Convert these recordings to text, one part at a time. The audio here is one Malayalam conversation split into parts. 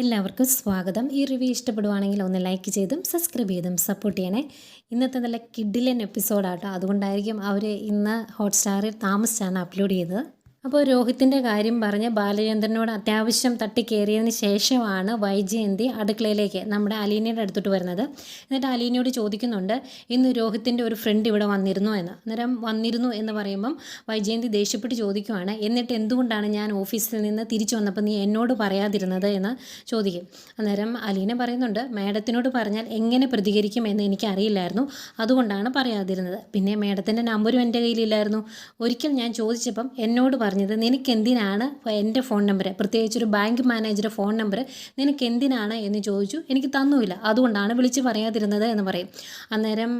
എല്ലാവർക്കും സ്വാഗതം. ഈ റിവ്യൂ ഇഷ്ടപ്പെടുവാണെങ്കിൽ ഒന്ന് ലൈക്ക് ചെയ്തും സബ്സ്ക്രൈബ് ചെയ്തും സപ്പോർട്ട് ചെയ്യണേ. ഇന്നത്തെ നല്ല കിഡിലൻ എപ്പിസോഡാട്ടോ അതുകൊണ്ടായിരിക്കും അവർ ഇന്ന് ഹോട്ട്സ്റ്റാറിൽ താമസിച്ചാണ് അപ്ലോഡ് ചെയ്തത്. അപ്പോൾ രോഹിത്തിന്റെ കാര്യം പറഞ്ഞ് ബാലചന്ദ്രനോട് അത്യാവശ്യം തട്ടിക്കയറിയതിന് ശേഷമാണ് വൈജയന്തി അടുക്കളയിലേക്ക് നമ്മുടെ അലീനയുടെ അടുത്തോട്ട് വരുന്നത്. എന്നിട്ട് അലീനയോട് ചോദിക്കുന്നുണ്ട് ഇന്ന് രോഹിത്തിന്റെ ഒരു ഫ്രണ്ട് ഇവിടെ വന്നിരുന്നു? എന്ന്. അന്നേരം വന്നിരുന്നു എന്ന് പറയുമ്പം വൈജയന്തി ദേഷ്യപ്പെട്ട് ചോദിക്കുവാണ് എന്നിട്ട് എന്തുകൊണ്ടാണ് ഞാൻ ഓഫീസിൽ നിന്ന് തിരിച്ചു വന്നപ്പോൾ നീ എന്നോട് പറയാതിരുന്നത്? എന്ന് ചോദിക്കും. അന്നേരം അലീന പറയുന്നുണ്ട് മാഡത്തിനോട് പറഞ്ഞാൽ എങ്ങനെ പ്രതികരിക്കും പ്രതികരിക്കുമെന്ന് എനിക്കറിയില്ലായിരുന്നു. അതുകൊണ്ടാണ് പറയാതിരുന്നത്. പിന്നെ മാഡത്തിന്റെ നമ്പരും എന്റെ കയ്യിലില്ലായിരുന്നു. ഒരിക്കൽ ഞാൻ ചോദിച്ചപ്പം എന്നോട് പറഞ്ഞത് നിനക്ക് എന്തിനാണ് എന്റെ ഫോൺ നമ്പർ പ്രത്യേകിച്ച് ഒരു ബാങ്ക് മാനേജറുടെ ഫോൺ നമ്പർ നിനക്ക് എന്തിനാണ് എന്ന് ചോദിച്ചു. എനിക്ക് തന്നുമില്ല അതുകൊണ്ടാണ് വിളിച്ച് പറയാതിരുന്നത് എന്ന് പറയും. അന്നേരം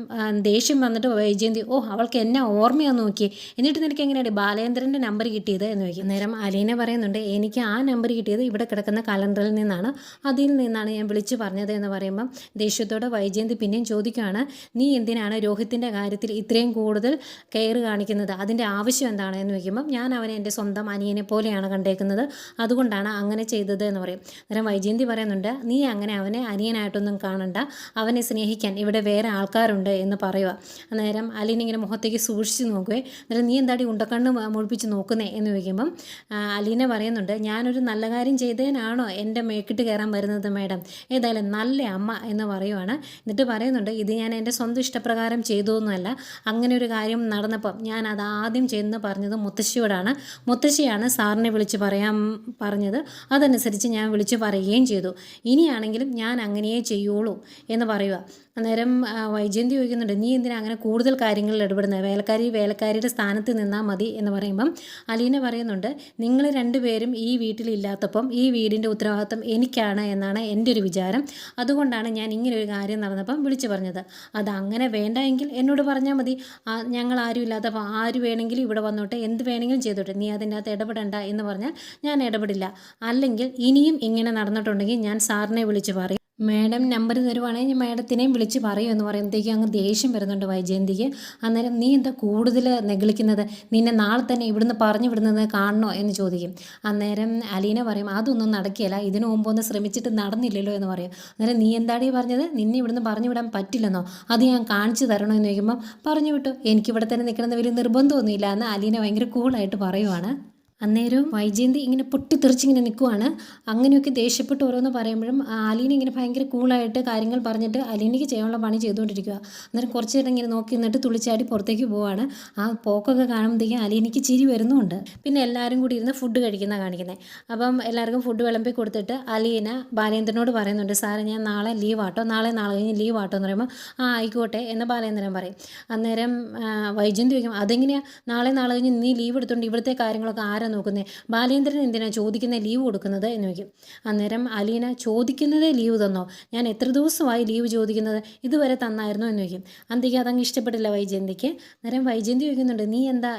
ദേഷ്യം വന്നിട്ട് വൈജയന്തി ഓ അവൾക്ക് എന്നെ ഓർമ്മയാന്ന് നോക്കി? എന്നിട്ട് നിനക്ക് എങ്ങനെയാണ് ബാലേന്ദ്രന്റെ നമ്പർ കിട്ടിയത്? എന്ന് ചോദിക്കും. അന്നേരം അലീന പറയുന്നുണ്ട് എനിക്ക് ആ നമ്പർ കിട്ടിയത് ഇവിടെ കിടക്കുന്ന കലണ്ടറിൽ നിന്നാണ്. അതിൽ നിന്നാണ് ഞാൻ വിളിച്ച് പറഞ്ഞത് എന്ന് പറയുമ്പം ദേഷ്യത്തോടെ വൈജയന്തി പിന്നെയും ചോദിക്കുകയാണ് നീ എന്തിനാണ് രോഹിത്തിന്റെ കാര്യത്തിൽ ഇത്രയും കൂടുതൽ കെയർ കാണിക്കുന്നത്? അതിന്റെ ആവശ്യം എന്താണ്? എന്ന് ചോദിക്കുമ്പം ഞാൻ അവനെ എന്റെ സ്വന്തം അനിയനെ പോലെയാണ് കണ്ടേക്കുന്നത്. അതുകൊണ്ടാണ് അങ്ങനെ ചെയ്തത് എന്ന് പറയും. അന്നേരം വൈജയന്തി പറയുന്നുണ്ട് നീ അങ്ങനെ അവനെ അനിയനായിട്ടൊന്നും കാണണ്ട. അവനെ സ്നേഹിക്കാൻ ഇവിടെ വേറെ ആൾക്കാരുണ്ട് എന്ന് പറയുക. അന്നേരം അലീന ഇങ്ങനെ മുഖത്തേക്ക് സൂക്ഷിച്ച് നോക്കുകയെ അന്നേരം നീ എന്താടി ഉണ്ടക്കണ്ണ് മുഴിപ്പിച്ച് നോക്കുന്നേ? എന്ന് ചോദിക്കുമ്പം അലീന പറയുന്നുണ്ട് ഞാനൊരു നല്ല കാര്യം ചെയ്തതിനാണോ എന്റെ മേക്കിട്ട് കയറാൻ വരുന്നത് മേഡം? ഏതായാലും നല്ല അമ്മ എന്ന് പറയുവാണ്. എന്നിട്ട് പറയുന്നുണ്ട് ഇത് ഞാൻ എന്റെ സ്വന്തം ഇഷ്ടപ്രകാരം ചെയ്തു എന്നല്ല അങ്ങനെ ഒരു കാര്യം നടന്നപ്പം ഞാൻ അത് ആദ്യം ചെയ്യുന്ന പറഞ്ഞത് മുത്തശ്ശിയോടാണ്. മുത്തശ്ശിയാണ് സാറിനെ വിളിച്ച് പറയാൻ പറഞ്ഞത്. അതനുസരിച്ച് ഞാൻ വിളിച്ച് പറയുകയും ചെയ്തു. ഇനിയാണെങ്കിലും ഞാൻ അങ്ങനെയേ ചെയ്യുള്ളൂ എന്ന് പറയുക. അന്നേരം വൈജയന്തി ചോദിക്കുന്നുണ്ട് നീ എന്തിനാ അങ്ങനെ കൂടുതൽ കാര്യങ്ങളിൽ ഇടപെടുന്നത് വേലക്കാരി വേലക്കാരിയുടെ സ്ഥാനത്ത് നിന്നാൽ മതി എന്ന് പറയുമ്പം അലീന പറയുന്നുണ്ട് നിങ്ങൾ രണ്ടുപേരും ഈ വീട്ടിലില്ലാത്തപ്പം ഈ വീടിന്റെ ഉത്തരവാദിത്വം എനിക്കാണ് എന്നാണ് എന്റെ ഒരു വിചാരം. അതുകൊണ്ടാണ് ഞാൻ ഇങ്ങനെ ഒരു കാര്യം നടന്നപ്പം വിളിച്ചു പറഞ്ഞത്. അത് അങ്ങനെ വേണ്ട എങ്കിൽ എന്നോട് പറഞ്ഞാൽ മതി. ഞങ്ങൾ ആരും ഇല്ലാത്തപ്പോൾ ആര് വേണമെങ്കിലും ഇവിടെ വന്നോട്ടെ എന്ത് വേണമെങ്കിലും ചെയ്തോട്ടെ. നീ അതിന്റെ അകത്ത് ഇടപെടണ്ട എന്ന് പറഞ്ഞാൽ ഞാൻ ഇടപെടില്ല. അല്ലെങ്കിൽ ഇനിയും ഇങ്ങനെ നടന്നിട്ടുണ്ടെങ്കിൽ ഞാൻ സാറിനെ വിളിച്ച് പറയും. മാഡം നമ്പർ തരുവാണെങ്കിൽ ഞാൻ മാഡത്തിനെയും വിളിച്ച് പറയും എന്ന് പറയുമ്പോഴത്തേക്കും അങ്ങ് ദേഷ്യം വരുന്നുണ്ട് വൈജയന്തിക്ക്. അന്നേരം നീ എന്താ കൂടുതൽ നെഗളിക്കുന്നത്? നിന്നെ നാളെ തന്നെ ഇവിടുന്ന് പറഞ്ഞു വിടുന്നത് കാണണോ എന്ന് ചോദിക്കും. അന്നേരം അലീന പറയും അതൊന്നും നടക്കില്ല. ഇതിനു മുമ്പ് ഒന്ന് ശ്രമിച്ചിട്ട് നടന്നില്ലല്ലോ എന്ന് പറയും. അന്നേരം നീ എന്താടീ പറഞ്ഞത്? നിന്നെ ഇവിടുന്ന് പറഞ്ഞു വിടാൻ പറ്റില്ലെന്നോ? അത് ഞാൻ കാണിച്ചു തരണോ എന്ന് ചോദിക്കുമ്പോൾ പറഞ്ഞു വിട്ടു. എനിക്കിവിടെ തന്നെ നിൽക്കണമെന്ന് വലിയ നിർബന്ധമൊന്നുമില്ല എന്ന് അലീന ഭയങ്കര കൂളായിട്ട് പറയുവാണ്. അന്നേരം വൈജയന്തി ഇങ്ങനെ പൊട്ടിത്തെറിച്ചിങ്ങനെ നിൽക്കുവാണ് അങ്ങനെയൊക്കെ ദേഷ്യപ്പെട്ട് ഓരോന്ന് പറയുമ്പോഴും അലീന ഇങ്ങനെ ഭയങ്കര കൂളായിട്ട് കാര്യങ്ങൾ പറഞ്ഞിട്ട് അലീനയ്ക്ക് ചെയ്യാനുള്ള പണി ചെയ്തുകൊണ്ടിരിക്കുക അന്നേരം കുറച്ച് നേരം ഇങ്ങനെ നോക്കി നിന്നിട്ട് തുളിച്ചാടി പുറത്തേക്ക് പോവാണ്. ആ പോക്കൊക്കെ കാണുമ്പോഴത്തേക്കും അലീനയ്ക്ക് ചിരി വരുന്നുണ്ട് പിന്നെ എല്ലാവരും കൂടി ഇരുന്ന് ഫുഡ് കഴിക്കുന്ന കാണിക്കുന്നത് അപ്പം എല്ലാവർക്കും ഫുഡ് വിളമ്പി കൊടുത്തിട്ട് അലീന ബാലേന്ദ്രനോട് പറയുന്നുണ്ട് സാറേ ഞാൻ നാളെ ലീവ് ആട്ടോ. നാളെ നാളെ കഴിഞ്ഞ് ലീവ് ആട്ടോ. എന്ന് പറയുമ്പോൾ ആ ആയിക്കോട്ടെ എന്ന് ബാലേന്ദ്രൻ പറയും. അന്നേരം വൈജന്തി വൈജയന്തി ചോദിക്കും അതെങ്ങനെയാ? നാളെ നാളെ കഴിഞ്ഞ് നീ ലീവ് എടുത്തുകൊണ്ട് ഇവിടുത്തെ കാര്യങ്ങളൊക്കെ ആരാ നോക്കുന്നത് ബാലേന്ദ്രൻ എന്തിനാ ചോദിക്കുന്ന ലീവ് കൊടുക്കുന്നത് എന്ന് ചോദിക്കും. അന്നേരം അലീന ചോദിക്കുന്നതേ ലീവ് തന്നോ? ഞാൻ എത്ര ദിവസമായി ലീവ് ചോദിക്കുന്നത്? ഇതുവരെ തന്നായിരുന്നോ എന്ന് ചോദിക്കും. അന്തിക്ക് അതങ്ങ് ഇഷ്ടപ്പെട്ടില്ല വൈജയന്തിക്ക്. അന്നേരം വൈജയന്തി ചോദിക്കുന്നുണ്ട് നീ എന്താ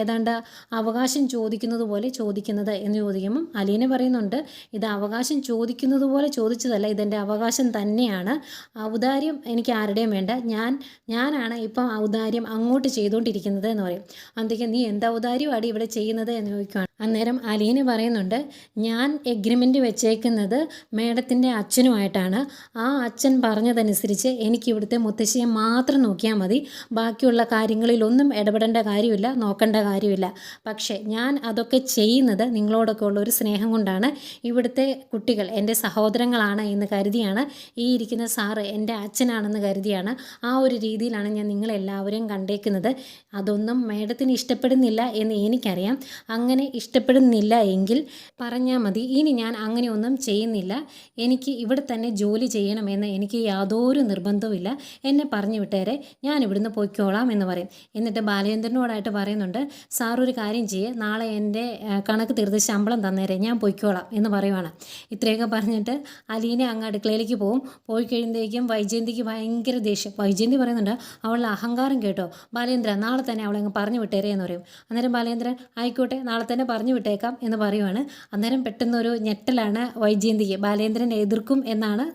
ഏതാണ്ട് അവകാശം ചോദിക്കുന്നത് പോലെ ചോദിക്കുന്നത്? എന്ന് ചോദിക്കുമ്പം അലീന പറയുന്നുണ്ട് ഇത് അവകാശം ചോദിക്കുന്നത് പോലെ ചോദിച്ചതല്ല ഇതെന്റെ അവകാശം തന്നെയാണ്. ഔദാര്യം എനിക്ക് ആരുടെയും വേണ്ട. ഞാൻ ഞാനാണ് ഇപ്പം ഔദാര്യം അങ്ങോട്ട് ചെയ്തുകൊണ്ടിരിക്കുന്നത് എന്ന് പറയും. അന്തിക്ക് നീ എന്താ ഔദാര്യമാണ് ഇവിടെ ചെയ്യുന്നത്? എന്ന് ചോദിക്കുകയാണ് അന്നേരം അലീന പറയുന്നുണ്ട് ഞാൻ എഗ്രിമെന്റ് വെച്ചേക്കുന്നത് മേഡത്തിന്റെ അച്ഛനുമായിട്ടാണ്. ആ അച്ഛൻ പറഞ്ഞതനുസരിച്ച് എനിക്ക് ഇവിടുത്തെ മുത്തശ്ശിയെ മാത്രം നോക്കിയാൽ മതി. ബാക്കിയുള്ള കാര്യങ്ങളിലൊന്നും ഇടപെടേണ്ട കാര്യമില്ല നോക്കേണ്ട കാര്യമില്ല. പക്ഷേ ഞാൻ അതൊക്കെ ചെയ്യുന്നത് നിങ്ങളോടൊക്കെ ഉള്ള ഒരു സ്നേഹം കൊണ്ടാണ്. ഇവിടുത്തെ കുട്ടികൾ എന്റെ സഹോദരങ്ങളാണ് എന്ന് കരുതിയാണ്. ഈ ഇരിക്കുന്ന സാറ് എന്റെ അച്ഛനാണെന്ന് കരുതിയാണ്. ആ ഒരു രീതിയിലാണ് ഞാൻ നിങ്ങളെല്ലാവരെയും കണ്ടേക്കുന്നത്. അതൊന്നും മേഡത്തിന് ഇഷ്ടപ്പെടുന്നില്ല എന്ന് എനിക്കറിയാം. അങ്ങനെ ഇഷ്ടപ്പെടുന്നില്ല എങ്കിൽ പറഞ്ഞാൽ മതി. ഇനി ഞാൻ അങ്ങനെയൊന്നും ചെയ്യുന്നില്ല. എനിക്ക് ഇവിടെ തന്നെ ജോലി ചെയ്യണമെന്ന് എനിക്ക് യാതൊരു നിർബന്ധവുമില്ല. എന്നെ പറഞ്ഞു വിട്ടേരെ. ഞാൻ ഇവിടുന്ന് പോയിക്കോളാം എന്ന് പറയും. എന്നിട്ട് ബാലചന്ദ്രനോടായിട്ട് പറയുന്നുണ്ട് സാർ ഒരു കാര്യം ചെയ്യേ. നാളെ എന്റെ കണക്ക് തീർത്ത് ശമ്പളം തന്നേരെ. ഞാൻ പോയിക്കോളാം. എന്ന് പറയുവാണ്. ഇത്രയൊക്കെ പറഞ്ഞിട്ട് അലീനെ അങ്ങ് അടുക്കളയിലേക്ക് പോകും പോയി കഴിയുമ്പോഴേക്കും വൈജയന്തിക്ക് ഭയങ്കര ദേഷ്യം. വൈജയന്തി പറയുന്നുണ്ട് അവളുടെ അഹങ്കാരം കേട്ടോ. ബാലേന്ദ്ര നാളെ തന്നെ അവളെ അങ്ങ് പറഞ്ഞു വിട്ടേരെ എന്ന് പറയും. അന്നേരം ബാലേന്ദ്രൻ ആയിക്കോട്ടെ നാളെ തന്നെ പറഞ്ഞു വിട്ടേക്കാം എന്ന് പറയുവാണ്. അന്നേരം പെട്ടെന്നൊരു ഞെട്ടലാണ് വൈജയന്തിക്ക്. ബാലേന്ദ്രൻ എതിർക്കും എന്നാണ്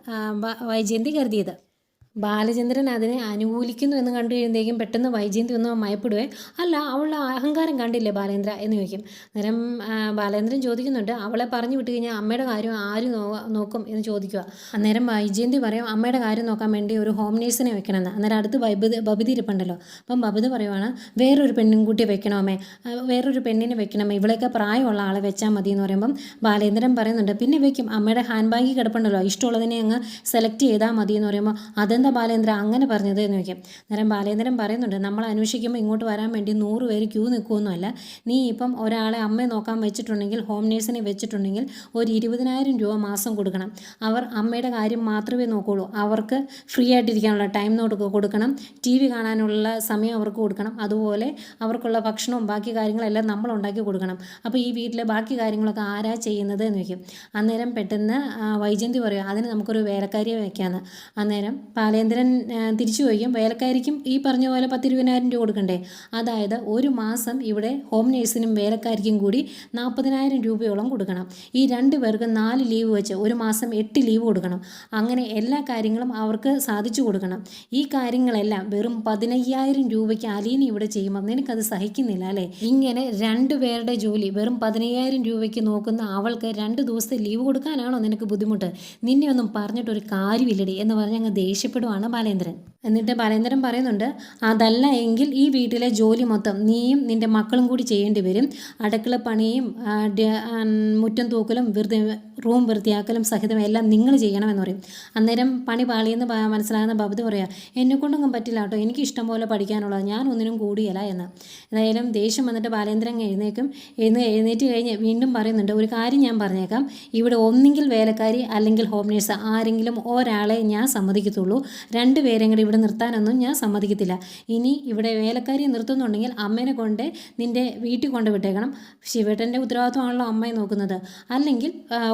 വൈജയന്തി കരുതിയത്. ബാലചന്ദ്രൻ അതിനെ അനുകൂലിക്കുന്നു എന്ന് കണ്ടു കഴിയുമ്പോഴേക്കും പെട്ടെന്ന് വൈജയന്തി ഒന്ന് മയപ്പെടുവേ. അല്ല അവളുടെ അഹങ്കാരം കണ്ടില്ലേ ബാലേന്ദ്ര എന്ന് ചോദിക്കും. നേരം ബാലേന്ദ്രൻ ചോദിക്കുന്നുണ്ട് അവളെ പറഞ്ഞു വിട്ട് കഴിഞ്ഞാൽ അമ്മയുടെ കാര്യം ആര് നോക്കും? എന്ന് ചോദിക്കുക. അന്നേരം വൈജയന്തി പറയും അമ്മയുടെ കാര്യം നോക്കാൻ വേണ്ടി ഒരു ഹോം നേഴ്സിനെ വെക്കണമെന്ന്. അന്നേരം അടുത്ത് ബബിത ബബിതി ഇരിപ്പുണ്ടല്ലോ. അപ്പം ബബിത പറയുവാണ് വേറൊരു പെണ്ണുംകുട്ടിയെ വെക്കണമേ. വേറൊരു പെണ്ണിനെ വെക്കണമേ. ഇവളൊക്കെ പ്രായമുള്ള ആളെ വെച്ചാൽ മതി എന്ന് പറയുമ്പം ബാലേന്ദ്രൻ പറയുന്നുണ്ട് പിന്നെ വെക്കും. അമ്മയുടെ ഹാൻഡ് ബാഗിൽ കിടപ്പുണ്ടല്ലോ. ഇഷ്ടമുള്ളതിനെ അങ്ങ് സെലക്ട് ചെയ്താൽ മതി എന്ന് പറയുമ്പോൾ അതെന്താ ബാലേന്ദ്ര അങ്ങനെ പറഞ്ഞത് എന്ന് ചോദിക്കും. അന്നേരം ബാലേന്ദ്രൻ പറയുന്നുണ്ട് നമ്മൾ അന്വേഷിക്കുമ്പോൾ ഇങ്ങോട്ട് വരാൻ വേണ്ടി നൂറ് പേര് ക്യൂ നിൽക്കുമെന്നല്ല നീ ഇപ്പം ഒരാളെ അമ്മയെ നോക്കാൻ വെച്ചിട്ടുണ്ടെങ്കിൽ ഹോം നേഴ്സിനെ വെച്ചിട്ടുണ്ടെങ്കിൽ ഒരു ഇരുപതിനായിരം രൂപ മാസം കൊടുക്കണം. അവർ അമ്മയുടെ കാര്യം മാത്രമേ നോക്കുകയുള്ളൂ അവർക്ക് ഫ്രീ ആയിട്ടിരിക്കാനുള്ള ടൈം നോട്ട് കൊടുക്കണം. ടി വി കാണാനുള്ള സമയം അവർക്ക് കൊടുക്കണം. അതുപോലെ അവർക്കുള്ള ഭക്ഷണവും ബാക്കി കാര്യങ്ങളെല്ലാം നമ്മൾ ഉണ്ടാക്കി കൊടുക്കണം. അപ്പോൾ ഈ വീട്ടിലെ ബാക്കി കാര്യങ്ങളൊക്കെ ആരാ ചെയ്യുന്നത് എന്ന് ചോദിക്കും. അന്നേരം പെട്ടെന്ന് വൈജന്തി പറയും അതിന് നമുക്കൊരു വേലക്കാരിയെ വയ്ക്കാമെന്ന് അന്നേരം ബാലേന്ദ്രൻ ആ, തിരിച്ചു ചോദിക്കും വേലക്കാരിക്കും ഈ പറഞ്ഞ പോലെ പത്തിരുപതിനായിരം രൂപ കൊടുക്കണ്ടേ? അതായത് ഒരു മാസം ഇവിടെ ഹോം നേഴ്സിനും വേലക്കാരിക്കും കൂടി നാൽപ്പതിനായിരം രൂപയോളം കൊടുക്കണം. ഈ രണ്ട് പേർക്ക് നാല് ലീവ് വെച്ച് ഒരു മാസം എട്ട് ലീവ് കൊടുക്കണം. അങ്ങനെ എല്ലാ കാര്യങ്ങളും അവർക്ക് സാധിച്ചു കൊടുക്കണം. ഈ കാര്യങ്ങളെല്ലാം വെറും പതിനയ്യായിരം രൂപയ്ക്ക് അലീന ഇവിടെ ചെയ്യുമ്പോൾ നിനക്കത് സഹിക്കുന്നില്ല അല്ലേ? ഇങ്ങനെ രണ്ട് പേരുടെ ജോലി വെറും പതിനയ്യായിരം രൂപയ്ക്ക് നോക്കുന്ന അവൾക്ക് രണ്ട് ദിവസത്തെ ലീവ് കൊടുക്കാനാണോ നിനക്ക് ബുദ്ധിമുട്ട്? നിന്നെ ഒന്നും പറഞ്ഞിട്ടൊരു കാര്യമില്ലടി എന്ന് പറഞ്ഞ് അങ്ങ് ദേഷ്യപ്പെടുവാണ് ബാലേന്ദ്രൻ. എന്നിട്ട് ബാലേന്ദ്രൻ പറയുന്നുണ്ട് അതല്ല എങ്കിൽ ഈ വീട്ടിലെ ജോലി മൊത്തം നീയും നിന്റെ മക്കളും കൂടി ചെയ്യേണ്ടി വരും. അടുക്കള പണിയും മുറ്റം തൂക്കലും വെറുതെ റൂം വൃത്തിയാക്കലും സഹിതം എല്ലാം നിങ്ങൾ ചെയ്യണമെന്ന് പറയും. അന്നേരം പണി പാളിയെന്ന് മനസ്സിലാകുന്ന ഭവതി പറയാം എന്നെക്കൊണ്ടൊന്നും പറ്റില്ല കേട്ടോ. എനിക്ക് ഇഷ്ടം പോലെ പഠിക്കാനുള്ളത്. ഞാൻ ഒന്നിനും കൂടിയല്ല എന്ന്. ഏതായാലും ദേഷ്യം വന്നിട്ട് ബാലേന്ദ്രൻ എഴുന്നേക്കും. എന്ന് എഴുന്നേറ്റ് കഴിഞ്ഞ് വീണ്ടും പറയുന്നുണ്ട് ഒരു കാര്യം ഞാൻ പറഞ്ഞേക്കാം. ഇവിടെ ഒന്നെങ്കിൽ വേലക്കാരി അല്ലെങ്കിൽ ഹോം നേഴ്സ് ആരെങ്കിലും ഒരാളെ ഞാൻ സമ്മതിക്കത്തുള്ളൂ. രണ്ട് പേരെയും കൂടി ഇവിടെ നിർത്താനൊന്നും ഞാൻ സമ്മതിക്കത്തില്ല. ഇനി ഇവിടെ വേലക്കാരിയെ നിർത്തുന്നുണ്ടെങ്കിൽ അമ്മേനെ കൊണ്ട് നിന്റെ വീട്ടിൽ കൊണ്ട് വിട്ടേക്കണം. ശിവേട്ടന്റെ ഉത്തരവാദിത്വമാണല്ലോ അമ്മയെ നോക്കുന്നത്. അല്ലെങ്കിൽ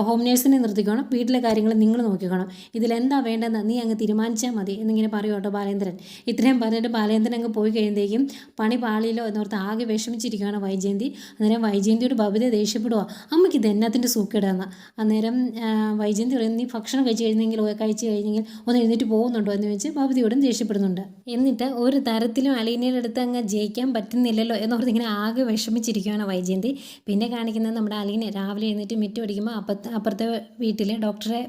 ഹോം നേഴ്സിനെ നിർത്തിക്കണം. വീട്ടിലെ കാര്യങ്ങൾ നിങ്ങൾ നോക്കിക്കണം. ഇതിലെന്താ വേണ്ടതെന്ന് നീ അങ്ങ് തീരുമാനിച്ചാൽ മതി എന്നിങ്ങനെ പറയും കേട്ടോ ബാലേന്ദ്രൻ. ഇത്രയും പറഞ്ഞിട്ട് ബാലേന്ദ്രൻ അങ്ങ് പോയി കഴിയുമ്പോഴേക്കും പണി പാളിയിലോ എന്നോർത്ത് ആകെ വിഷമിച്ചിരിക്കുകയാണ് വൈജയന്തി. അന്നേരം വൈജയന്തിയോട് ബബിത ദേഷ്യപ്പെടുക അമ്മയ്ക്ക് ഇത് എന്നാത്തിന്റെ സൂക്കേടാന്ന് അന്നേരം വൈജയന്തി പറയും നീ ഭക്ഷണം കഴിച്ച് കഴിഞ്ഞെങ്കിൽ കഴിച്ച് കഴിഞ്ഞെങ്കിൽ ഒന്ന് എഴുന്നേറ്റ് പോകുന്നുണ്ടോ? എന്ന് വെച്ച് ഭവതിയോടും ദേഷ്യപ്പെടുന്നുണ്ട്. എന്നിട്ട് ഒരു തരത്തിലും അലീനയുടെ അടുത്ത് അങ്ങ് ജയിക്കാൻ പറ്റുന്നില്ലല്ലോ എന്നോർത്ത് ഇങ്ങനെ ആകെ വിഷമിച്ചിരിക്കുകയാണ് വൈജയന്തി. പിന്നെ കാണിക്കുന്നത് നമ്മുടെ അലീനെ രാവിലെ എഴുന്നേറ്റ് മിറ്റം അടിക്കുമ്പോൾ അപ്പുറത്തെ വീട്ടിലെ ഡോക്ടറെ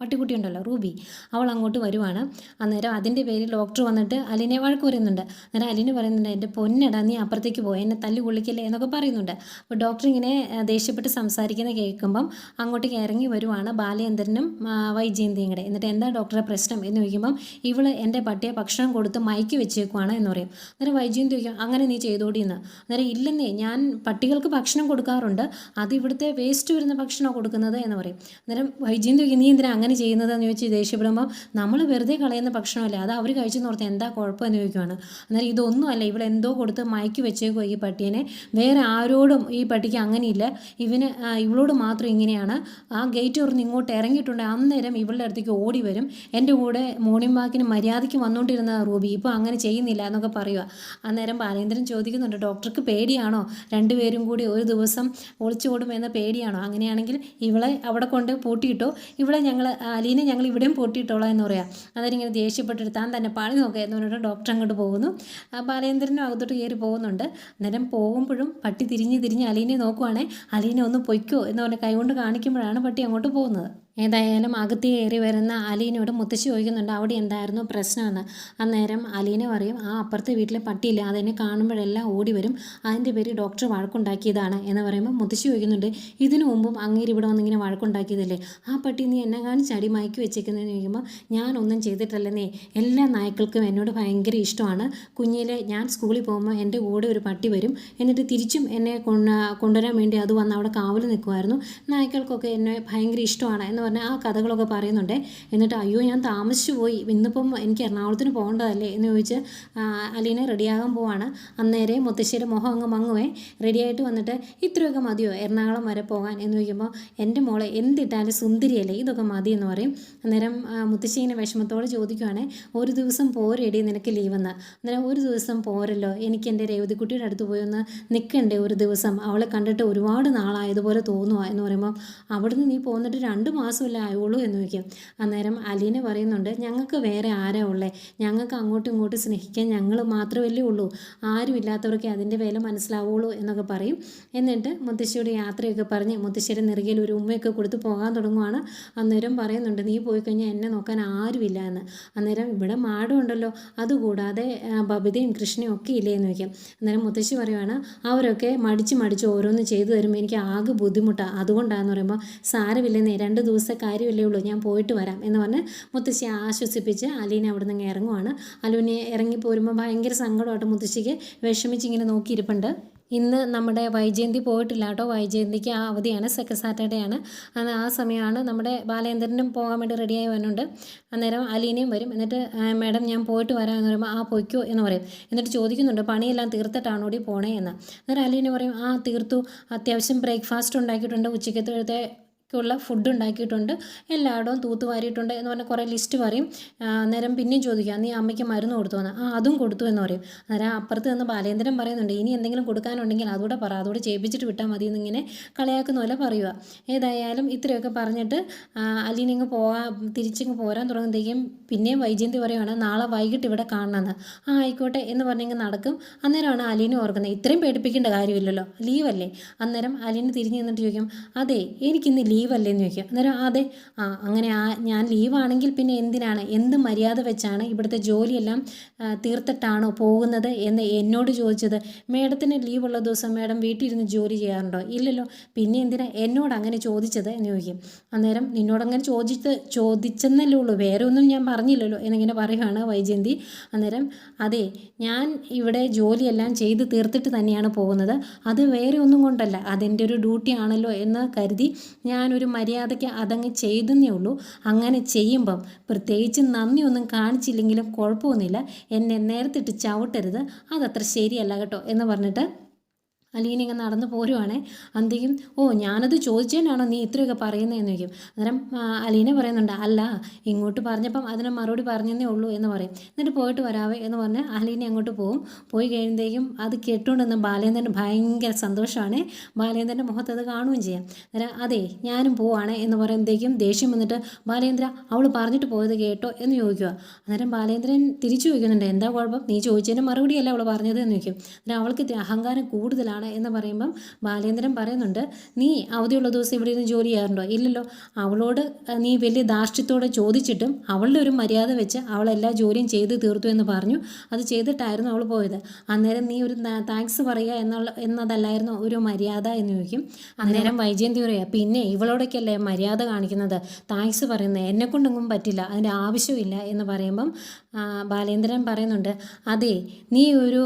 പട്ടിക്കുട്ടി ഉണ്ടല്ലോ റൂബി. അവൾ അങ്ങോട്ട് വരുവാണ്. അന്നേരം അതിന്റെ പേരിൽ ഡോക്ടർ വന്നിട്ട് അലിനെ വഴക്ക് പറയുന്നുണ്ട്. അന്നേരം അലിന് പറയുന്നുണ്ട് എന്റെ പൊന്നടാ നീ അപ്പുറത്തേക്ക് പോയി എന്നെ തല്ലി കൊള്ളിക്കല്ലേ എന്നൊക്കെ പറയുന്നുണ്ട്. അപ്പോൾ ഡോക്ടർ ഇങ്ങനെ ദേഷ്യപ്പെട്ട് സംസാരിക്കുന്ന കേൾക്കുമ്പം അങ്ങോട്ടേക്ക് ഇറങ്ങി വരുവാണ് ബാലേന്ദ്രനും ആ, വൈജയന്തിയും കൂടെ. എന്നിട്ട് എന്താ ഡോക്ടറെ പ്രശ്നം എന്ന് ചോദിക്കുമ്പം ഇവൾ എന്റെ പട്ടിയെ ഭക്ഷണം കൊടുത്ത് മയക്കി വെച്ചേക്കുവാണ് എന്ന് പറയും. അന്നേരം വൈജയന്തി ചോദിക്കും അങ്ങനെ നീ ചെയ്തോടി എന്ന്? അന്നേരം ഇല്ലെന്നേ ഞാൻ പട്ടികൾക്ക് ഭക്ഷണം കൊടുക്കാറുണ്ട്. അത് ഇവിടുത്തെ വേസ്റ്റ് വരുന്ന ഭക്ഷണമാണ് കൊടുക്കുന്നത് എന്ന് പറയും. അന്നേരം വൈജയന്തി ചോദിക്കും നീ എന്തിനാ അങ്ങനെ ചെയ്യുന്നതെന്ന് ചോദിച്ച് ദേഷ്യപ്പെടുമ്പോൾ നമ്മൾ വെറുതെ കളയുന്ന ഭക്ഷണമല്ല? അത് അവർ കഴിച്ചെന്ന് ഓർത്ത് എന്താ കുഴപ്പമെന്ന് ചോദിക്കുവാണ്. അന്നേരം ഇതൊന്നുമല്ല. എന്തോ കൊടുത്ത് മയക്കി വെച്ചേക്കോ ഈ പട്ടീനെ വേറെ ആരോടും ഈ പട്ടിക്ക് അങ്ങനെയില്ല. ഇവന് ഇവളോട് മാത്രം ഇങ്ങനെയാണ്. ആ ഗേറ്റ് തുറന്ന് ഇങ്ങോട്ട് ഇറങ്ങിയിട്ടുണ്ട്. അന്നേരം ഇവളുടെ അടുത്തേക്ക് ഓടി വരും. എന്റെ കൂടെ മോർണിംഗ് വാക്കിന് മര്യാദയ്ക്ക് വന്നുകൊണ്ടിരുന്ന റൂബി ഇപ്പോൾ അങ്ങനെ ചെയ്യുന്നില്ല എന്നൊക്കെ പറയുക അന്നേരം ബാലേന്ദ്രൻ ചോദിക്കുന്നുണ്ട് ഡോക്ടർക്ക് പേടിയാണോ? രണ്ടുപേരും കൂടി ഒരു ദിവസം ഒളിച്ചോടും എന്ന പേടിയാണോ? അങ്ങനെയാണെങ്കിൽ ഇവളെ അവിടെ കൊണ്ട് പൂട്ടിയിട്ടോ? ഇവളെ ഞങ്ങൾ അലീനെ ഞങ്ങൾ ഇവിടെയും പൊട്ടിയിട്ടോളാം എന്ന് പറയാം. അന്നേരം ഇങ്ങനെ ദേഷ്യപ്പെട്ടിട്ട് താൻ തന്നെ പണി നോക്കുക എന്ന് പറഞ്ഞിട്ട് ഡോക്ടർ അങ്ങോട്ട് പോകുന്നു. ആ ബാലേന്ദ്രനും അകത്തോട്ട് കയറി പോകുന്നുണ്ട്. അന്നേരം പോകുമ്പോഴും പട്ടി തിരിഞ്ഞ് തിരിഞ്ഞ് അലീനെ നോക്കുവാണേ. അലീനെ ഒന്ന് പൊയ്ക്കോ എന്ന് പറഞ്ഞ് കൈകൊണ്ട് കാണിക്കുമ്പോഴാണ് പട്ടി അങ്ങോട്ട് പോകുന്നത്. ഏതായാലും അകത്ത് കയറി വരുന്ന അലീനോട് മുത്തശ്ശി ചോദിക്കുന്നുണ്ട് അവിടെ എന്തായിരുന്നു പ്രശ്നമെന്ന്? അന്നേരം അലീന പറയും ആ അപ്പുറത്തെ വീട്ടിലെ പട്ടിയില്ല. അതെന്നെ കാണുമ്പോഴെല്ലാം ഓടി വരും. അതിന്റെ പേര് ഡോക്ടർ വഴക്കുണ്ടാക്കിയതാണ്. എന്ന് പറയുമ്പോൾ മുത്തശ്ശി ചോദിക്കുന്നുണ്ട് ഇതിനു മുമ്പും അങ്ങേര് ഇവിടെ വന്നിങ്ങനെ വഴക്കുണ്ടാക്കിയതല്ലേ? ആ പട്ടി നീ എന്നെ കാണിച്ച് അടി മയക്കി വെച്ചേക്കുന്നതെന്ന് ചോദിക്കുമ്പോൾ ഞാനൊന്നും ചെയ്തിട്ടല്ലെന്നേ. എല്ലാ നായ്ക്കൾക്കും എന്നോട് ഭയങ്കര ഇഷ്ടമാണ്. കുഞ്ഞിലെ ഞാൻ സ്കൂളിൽ പോകുമ്പോൾ എന്റെ കൂടെ ഒരു പട്ടി വരും. എന്നിട്ട് തിരിച്ചും എന്നെ കൊണ്ട കൊണ്ടുവരാൻ വേണ്ടി അത് വന്ന് അവിടെ കാവൽ നിൽക്കുമായിരുന്നു നായ്ക്കൾക്കൊക്കെ എന്നെ ഭയങ്കര ഇഷ്ടമാണ്. എന്ന് പറഞ്ഞാൽ ആ കഥകളൊക്കെ പറയുന്നുണ്ട്. എന്നിട്ട് അയ്യോ ഞാൻ താമസിച്ചു പോയി. ഇന്നിപ്പം എനിക്ക് എറണാകുളത്തിന് പോകേണ്ടതല്ലേ? എന്ന് ചോദിച്ച് അലീനെ റെഡിയാകാൻ പോവാണ്. അന്നേരെ മുത്തശ്ശിയുടെ മുഖം അങ്ങ് മങ്ങുവേ. റെഡിയായിട്ട് വന്നിട്ട് ഇത്രയൊക്കെ മതിയോ എറണാകുളം വരെ പോകാൻ? എന്ന് ചോദിക്കുമ്പോൾ എന്റെ മോളെ എന്തിട്ടാലും സുന്ദരിയല്ലേ? ഇതൊക്കെ മതി എന്ന് പറയും. അന്നേരം ആ, മുത്തശ്ശി ഇങ്ങനെ വിഷമത്തോടെ ചോദിക്കുവാണേ ഒരു ദിവസം പോരെടി നിനക്ക് ലീവെന്ന്. അന്നേരം ഒരു ദിവസം പോരല്ലോ. എനിക്ക് എന്റെ രേവതിക്കുട്ടിയുടെ അടുത്ത് പോയി ഒന്ന് നിൽക്കണ്ടേ ഒരു ദിവസം? അവളെ കണ്ടിട്ട് ഒരുപാട് നാളായതുപോലെ തോന്നുക എന്ന് പറയുമ്പോൾ അവിടുന്ന് നീ പോന്നിട്ട് രണ്ട് മാസം മാസമല്ലേ ആയുള്ളൂ എന്ന് ചോദിക്കും. അന്നേരം അലീന പറയുന്നുണ്ട് ഞങ്ങൾക്ക് വേറെ ആരാ ഉള്ളേ? ഞങ്ങൾക്ക് അങ്ങോട്ടും ഇങ്ങോട്ടും സ്നേഹിക്കാൻ ഞങ്ങൾ മാത്രമല്ലേ ഉള്ളൂ. ആരും ഇല്ലാത്തവർക്ക് അതിന്റെ വില മനസ്സിലാവുള്ളൂ എന്നൊക്കെ പറയും. എന്നിട്ട് മുത്തശ്ശിയുടെ യാത്രയൊക്കെ പറഞ്ഞ് മുത്തശ്ശിയുടെ നെറുകയിൽ ഒരു ഉമ്മയൊക്കെ കൊടുത്ത് പോകാൻ തുടങ്ങുവാണ്. അന്നേരം പറയുന്നുണ്ട് നീ പോയി കഴിഞ്ഞാൽ എന്നെ നോക്കാൻ ആരുമില്ല എന്ന്. അന്നേരം ഇവിടെ മാടുണ്ടല്ലോ അതുകൂടാതെ ബബിതയും കൃഷ്ണയും ഒക്കെ ഇല്ലേ എന്ന് ചോദിക്കും. അന്നേരം മുത്തശ്ശി പറയുവാണ് അവരൊക്കെ മടിച്ച് മടിച്ച് ഓരോന്ന് ചെയ്തു തരുമ്പോൾ എനിക്ക് ആകെ ബുദ്ധിമുട്ടാണ് അതുകൊണ്ടാണെന്ന് പറയുമ്പോൾ സാരമില്ലെന്നേ രണ്ട് ദിവസത്തെ കാര്യമല്ലേ ഉള്ളൂ ഞാൻ പോയിട്ട് വരാം എന്ന് പറഞ്ഞ് മുത്തശ്ശി ആശ്വസിപ്പിച്ച് അലീനെ അവിടെ നിന്ന് ഇറങ്ങുവാണ്. അലുവിനെ ഇറങ്ങി പോരുമ്പോൾ ഭയങ്കര സങ്കടമായിട്ട് മുത്തശ്ശിക്ക് വിഷമിച്ച് ഇങ്ങനെ നോക്കിയിരിപ്പുണ്ട്. ഇന്ന് നമ്മുടെ വൈജയന്തി പോയിട്ടില്ല കേട്ടോ. വൈജയന്തിക്ക് ആ അവധിയാണ് സെക്കൻഡ് സാറ്റർഡേ ആണ്. ആ സമയമാണ് നമ്മുടെ ബാലേന്ദ്രനും പോകാൻ വേണ്ടി റെഡിയായി വരുന്നുണ്ട് അന്നേരം അലീനയും വരും. എന്നിട്ട് "ആ, മാഡം ഞാൻ പോയിട്ട് വരാം എന്ന് പറയുമ്പോൾ ആ പൊയ്ക്കോ എന്ന് പറയും. എന്നിട്ട് ചോദിക്കുന്നുണ്ട് പണിയെല്ലാം തീർത്തിട്ടാണോ ഓടി പോണേ എന്ന്. അന്നേരം അലീന പറയും ആ തീർത്തു. അത്യാവശ്യം ബ്രേക്ക്ഫാസ്റ്റ് ഉണ്ടാക്കിയിട്ടുണ്ട്. ഉച്ചക്കത്തെ ക്കുള്ള ഫുഡ് ഉണ്ടാക്കിയിട്ടുണ്ട്. എല്ലായിടവും തൂത്തുവാരിയിട്ടുണ്ട് എന്ന് പറഞ്ഞാൽ കുറേ ലിസ്റ്റ് പറയും. അന്നേരം പിന്നെയും ചോദിക്കാം നീ അമ്മയ്ക്ക് മരുന്ന് കൊടുത്തു എന്ന്. ആ അതും കൊടുത്തു എന്ന് പറയും. അന്നേരം അപ്പുറത്ത് നിന്ന് ബാലേന്ദ്രൻ പറയുന്നുണ്ട് ഇനി എന്തെങ്കിലും കൊടുക്കാനുണ്ടെങ്കിൽ അതുകൂടെ പറ അതുകൂടെ ചെയ്യിപ്പിച്ചിട്ട് വിട്ടാൽ മതി എന്നിങ്ങനെ കളിയാക്കുന്ന പോലെ പറയുക ഏതായാലും ഇത്രയൊക്കെ പറഞ്ഞിട്ട് അലീനിങ്ങ് പോകാൻ തിരിച്ചിങ്ങ് പോരാൻ തുടങ്ങുമ്പോഴത്തേക്കും പിന്നെയും വൈജയന്തി പറയുകയാണ് നാളെ വൈകിട്ട് ഇവിടെ കാണണമെന്ന്. ആ ആയിക്കോട്ടെ എന്ന് പറഞ്ഞെങ്കിൽ നടക്കും. അന്നേരമാണ് അലീനെ ഓർക്കുന്നത് ഇത്രയും പേടിപ്പിക്കേണ്ട കാര്യമില്ലല്ലോ ലീവല്ലേ? അന്നേരം അലീന് തിരിഞ്ഞു നിന്നിട്ട് ചോദിക്കും അതെ എനിക്കിന്ന് ലീവല്ലേ എന്ന് ചോദിക്കും അന്നേരം അതെ ആ അങ്ങനെ ആ ഞാൻ ലീവാണെങ്കിൽ പിന്നെ എന്തിനാണ് എന്ത് മര്യാദ വെച്ചാണ് ഇവിടുത്തെ ജോലിയെല്ലാം തീർത്തിട്ടാണോ പോകുന്നത് എന്ന് എന്നോട് ചോദിച്ചത്. മേഡത്തിന് ലീവുള്ള ദിവസം മേഡം വീട്ടിലിരുന്ന് ജോലി ചെയ്യാറുണ്ടോ? ഇല്ലല്ലോ. പിന്നെ എന്തിനാ എന്നോട് അങ്ങനെ ചോദിച്ചത് എന്ന് ചോദിക്കും. അന്നേരം നിന്നോടങ്ങനെ ചോദിച്ചത് ചോദിച്ചെന്നല്ലേ ഉള്ളൂ. വേറെ ഒന്നും ഞാൻ പറഞ്ഞില്ലല്ലോ എന്നിങ്ങനെ പറയുകയാണ് വൈജയന്തി. അന്നേരം അതെ ഞാൻ ഇവിടെ ജോലിയെല്ലാം ചെയ്ത് തീർത്തിട്ട് തന്നെയാണ് പോകുന്നത്. അത് വേറെ ഒന്നും കൊണ്ടല്ല. അതെന്റെ ഒരു ഡ്യൂട്ടി ആണല്ലോ എന്ന് കരുതി ഞാനൊരു മര്യാദയ്ക്ക് അതങ്ങ് ചെയ്തെന്നേ ഉള്ളൂ. അങ്ങനെ ചെയ്യുമ്പം പ്രത്യേകിച്ച് നന്ദിയൊന്നും കാണിച്ചില്ലെങ്കിലും കുഴപ്പമൊന്നുമില്ല. എന്നെ നേരത്തിട്ട് ചവിട്ടരുത്. അതത്ര ശരിയല്ല കേട്ടോ എന്ന് പറഞ്ഞിട്ട് അലീന ഇങ്ങനെ നടന്നു പോരുവാണേ. അന്തിക്കും ഓ ഞാനത് ചോദിച്ചതിനാണോ നീ ഇത്രയൊക്കെ പറയുന്നതെന്ന് ചോദിക്കും. അന്നേരം അലീന പറയുന്നുണ്ട് അല്ല ഇങ്ങോട്ട് പറഞ്ഞപ്പം അതിനെ മറുപടി പറഞ്ഞതേ ഉള്ളൂ എന്ന് പറയും. എന്നിട്ട് പോയിട്ട് വരാവേ എന്ന് പറഞ്ഞ് അലീന അങ്ങോട്ട് പോകും പോയി കഴിയുമ്പോഴേക്കും അത് കേട്ടുകൊണ്ടിരുന്ന ബാലേന്ദ്രൻ ഭയങ്കര സന്തോഷമാണ് ബാലേന്ദ്രന്റെ മുഖത്ത് അത് കാണുകയും ചെയ്യാം. അന്നേരം അതെ ഞാനും പോവാണ് എന്ന് പറയുമ്പോഴേക്കും ദേഷ്യം വന്നിട്ട് ബാലേന്ദ്ര അവൾ പറഞ്ഞിട്ട് പോയത് കേട്ടോ എന്ന് ചോദിക്കുക. അന്നേരം ബാലേന്ദ്രൻ തിരിച്ചു ചോദിക്കുന്നുണ്ട് എന്താ കുഴപ്പം? നീ ചോദിച്ചതിന് മറുപടിയല്ല അവൾ പറഞ്ഞത് എന്ന് ചോദിക്കും. അന്നേരം അവൾക്ക് അഹങ്കാരം കൂടുതലാണ്. എന്ന് പറയുമ്പം ബാലേന്ദ്രൻ പറയുന്നുണ്ട് നീ അവധിയുള്ള ദിവസം ഇവിടെ ഇരുന്ന് ജോലി ചെയ്യാറുണ്ടോ? ഇല്ലല്ലോ. അവളോട് നീ വലിയ ധാർഷ്ട്യത്തോടെ ചോദിച്ചിട്ടും അവളുടെ ഒരു മര്യാദ വെച്ച് അവൾ എല്ലാ ജോലിയും ചെയ്ത് തീർത്തു എന്ന് പറഞ്ഞു. അത് ചെയ്തിട്ടായിരുന്നു അവൾ പോയത്. അന്നേരം നീ ഒരു താങ്ക്സ് പറയുക എന്നുള്ള എന്നതല്ലായിരുന്നു ഒരു മര്യാദ എന്ന് ചോദിക്കും. അന്നേരം വൈജയന്തി പറയുക പിന്നെ ഇവളോടൊക്കെയല്ലേ മര്യാദ കാണിക്കുന്നത്? താങ്ക്സ് പറയുന്നത് എന്നെ കൊണ്ടൊന്നും പറ്റില്ല. അതിന്റെ ആവശ്യമില്ല എന്ന് പറയുമ്പം ബാലേന്ദ്രൻ പറയുന്നുണ്ട് അതെ നീ ഒരു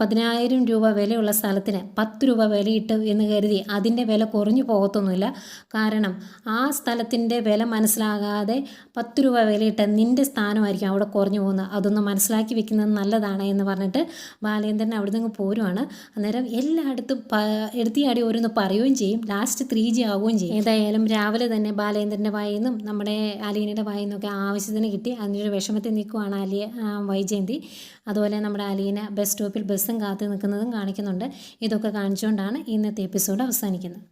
പതിനായിരം രൂപ വിലയുള്ള സ്ഥലത്തിന് പത്ത് രൂപ വിലയിട്ട് എന്ന് കരുതി അതിന്റെ വില കുറഞ്ഞു പോകത്തൊന്നുമില്ല. കാരണം ആ സ്ഥലത്തിന്റെ വില മനസ്സിലാകാതെ പത്ത് രൂപ വിലയിട്ട് നിന്റെ സ്ഥാനമായിരിക്കും അവിടെ കുറഞ്ഞു പോകുന്നത്. അതൊന്ന് മനസ്സിലാക്കി വെക്കുന്നത് നല്ലതാണ് എന്ന് പറഞ്ഞിട്ട് ബാലേന്ദ്രൻ അവിടെ നിന്ന് പോരുവാണ്. അന്നേരം എല്ലായിടത്തും പ എടുത്തിയാടി ഓരോന്ന് പറയുകയും ചെയ്യും. ലാസ്റ്റ് ത്രീ ജി ആവുകയും ചെയ്യും. ഏതായാലും രാവിലെ തന്നെ ബാലേന്ദ്രന്റെ വായിൽ നിന്നും നമ്മുടെ അലീനയുടെ വായിൽ നിന്നൊക്കെ ആവശ്യത്തിന് കിട്ടി. അതിന്റെ വിഷമത്തിൽ നിൽക്കുവാണ് അലിയ വൈജയന്തി. അതുപോലെ നമ്മുടെ അലീന ബസ് സ്റ്റോപ്പിൽ ബസ്സും കാത്തു നിൽക്കുന്നതും കാണിക്കുന്നുണ്ട്. ഇതൊക്കെ കാണിച്ചുകൊണ്ടാണ് ഇന്നത്തെ എപ്പിസോഡ് അവസാനിക്കുന്നത്.